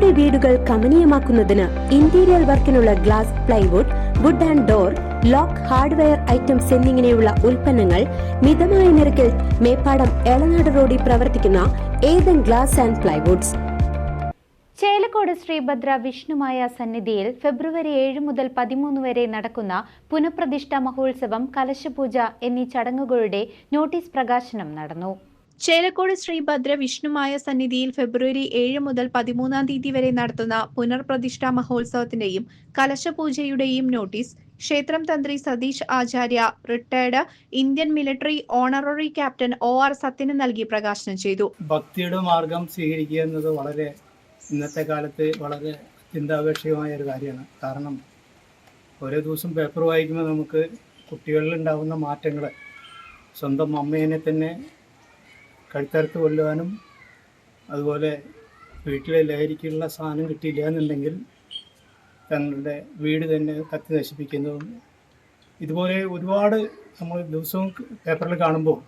നിങ്ങളുടെ വീടുകൾ കമനീയമാക്കുന്നതിന് interior വർക്കിനുള്ള glass plywood wood and door lock hardware items എന്നിങ്ങനെയുള്ള ഉൽപ്പന്നങ്ങൾ മിതമായ നിരക്കിൽ മേപ്പാടം എളനാട് റോഡിൽ പ്രവർത്തിക്കുന്ന Ethan glass and plywoods. Chelakode Sreebhadra Vishnumaya സന്നിധിയിൽ ഫെബ്രുവരി ഏഴ് മുതൽ പതിമൂന്ന് വരെ നടക്കുന്ന പുനഃപ്രതിഷ്ഠ മഹോത്സവം കലശപൂജ എന്നീ ചടങ്ങുകളുടെ നോട്ടീസ് പ്രകാശനം നടന്നു. ചേലക്കോട് ശ്രീ ഭദ്രവിഷ്ണുമായ സന്നിധിയിൽ ഫെബ്രുവരി ഏഴ് മുതൽ പതിമൂന്നാം തീയതി വരെ നടത്തുന്ന പുനർപ്രതിഷ്ഠാ മഹോത്സവത്തിന്റെയും കലശപൂജയുടെയും നോട്ടീസ് ക്ഷേത്രം തന്ത്രി Satheesh Acharya retired Indian military honorary captain O R സത്യന് നൽകി പ്രകാശനം ചെയ്തു. ഭക്തിയുടെ മാർഗം സ്വീകരിക്കുക എന്നത് വളരെ ഇന്നത്തെ കാലത്ത് വളരെ ചിന്താപേക്ഷികമായ ഒരു കാര്യമാണ്. കാരണം ഓരോ ദിവസം പേപ്പർ വായിക്കുമ്പോൾ നമുക്ക് കുട്ടികളിൽ ഉണ്ടാകുന്ന മാറ്റങ്ങൾ സ്വന്തം അമ്മേനെ തന്നെ കഴുത്തറുത്ത് കൊല്ലുവാനും അതുപോലെ വീട്ടിലെ ലഹരിക്കുള്ള സാധനം കിട്ടിയില്ല എന്നുണ്ടെങ്കിൽ തങ്ങളുടെ വീട് തന്നെ കത്തി നശിപ്പിക്കുന്നതും ഇതുപോലെ ഒരുപാട് നമ്മൾ ദിവസവും പേപ്പറിൽ കാണുമ്പോൾ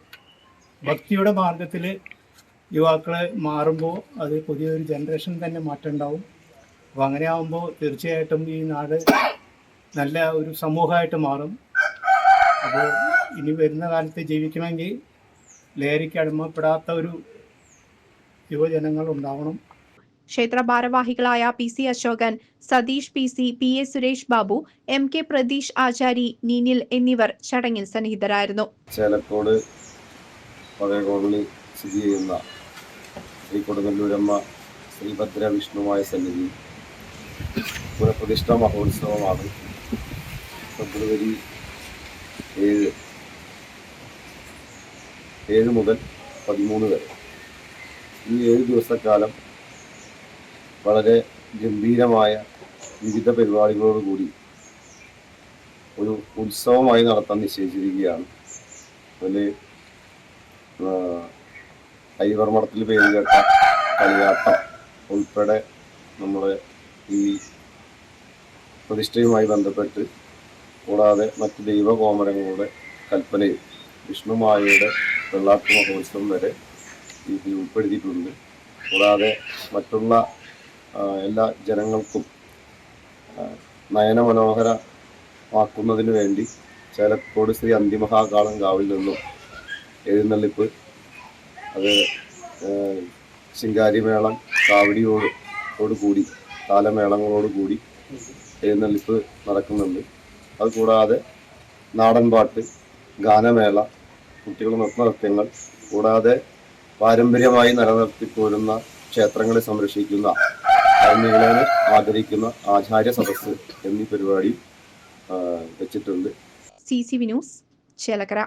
ഭക്തിയുടെ മാർഗത്തിൽ യുവാക്കളെ മാറുമ്പോൾ അത് പുതിയൊരു ജനറേഷൻ തന്നെ മാറ്റം ഉണ്ടാവും അപ്പോൾ അങ്ങനെ ആകുമ്പോൾ തീർച്ചയായിട്ടും ഈ നാട് നല്ല ഒരു സമൂഹമായിട്ട് മാറും. അപ്പോൾ ഇനി വരുന്ന കാലത്ത് ജീവിക്കണമെങ്കിൽ ലഹരിക്ക് അടിമപ്പെടാത്ത ഒരു യുവജനങ്ങൾ ഉണ്ടാവണം ക്ഷേത്ര ഭാരവാഹികളായ P C Asokan Satheesh P C P A Suresh Babu M K Pratheesh Achari നീനിൽ എന്നിവർ ചടങ്ങിൽ സന്നിഹിതരായിരുന്നു. ചേലക്കോട് പഴയ കോളനി സ്ഥിതി ചെയ്യുന്ന ശ്രീ കൊടുങ്ങല്ലൂരമ്മ ശ്രീഭദ്ര വിഷ്ണുവായ സന്നിധി. പുനഃപ്രതിഷ്ഠ മഹോത്സവമാണ്. ഫെബ്രുവരി ഏഴ് ഏഴ് മുതൽ പതിമൂന്ന് വരെ. ഈ ഏഴ് ദിവസക്കാലം വളരെ ഗംഭീരമായ വിവിധ പരിപാടികളോടുകൂടി ഒരു ഉത്സവമായി നടത്താൻ നിശ്ചയിച്ചിരിക്കുകയാണ്. അതിൽ ഐവർമഠത്തിൽ പേര് കേട്ട കളിയാട്ടം ഉൾപ്പെടെ നമ്മുടെ ഈ പ്രതിഷ്ഠയുമായി ബന്ധപ്പെട്ട് കൂടാതെ മറ്റ് ദൈവകോമരങ്ങളുടെ കൽപ്പനയും വിഷ്ണുമായയുടെ വെള്ളാട്ട് മഹോത്സവം വരെ ഇതിൽ ഉൾപ്പെടുത്തിയിട്ടുണ്ട്. കൂടാതെ മറ്റുള്ള എല്ലാ ജനങ്ങൾക്കും നയനമനോഹരമാക്കുന്നതിന് വേണ്ടി ചേലക്കോട് ശ്രീ അന്തിമഹാകാളം കാവിൽ നിന്നും എഴുന്നള്ളിപ്പ് അത് ശിങ്കാരിമേളം കാവടിയോട് കൂടി താലമേളങ്ങളോട് കൂടി എഴുന്നള്ളിപ്പ് നടക്കുന്നുണ്ട്. അതുകൂടാതെ നാടൻപാട്ട് ഗാനമേള കുട്ടികളുടെ നൃത്തനൃത്യങ്ങൾ കൂടാതെ പാരമ്പര്യമായി നിലനിർത്തിപ്പോരുന്ന ക്ഷേത്രങ്ങളെ സംരക്ഷിക്കുന്ന ധർമ്മികളെ ആദരിക്കുന്ന ആചാര്യ സദസ്സ് എന്നീ പരിപാടി വെച്ചിട്ടുണ്ട്. C C Vinoos Chelakkara.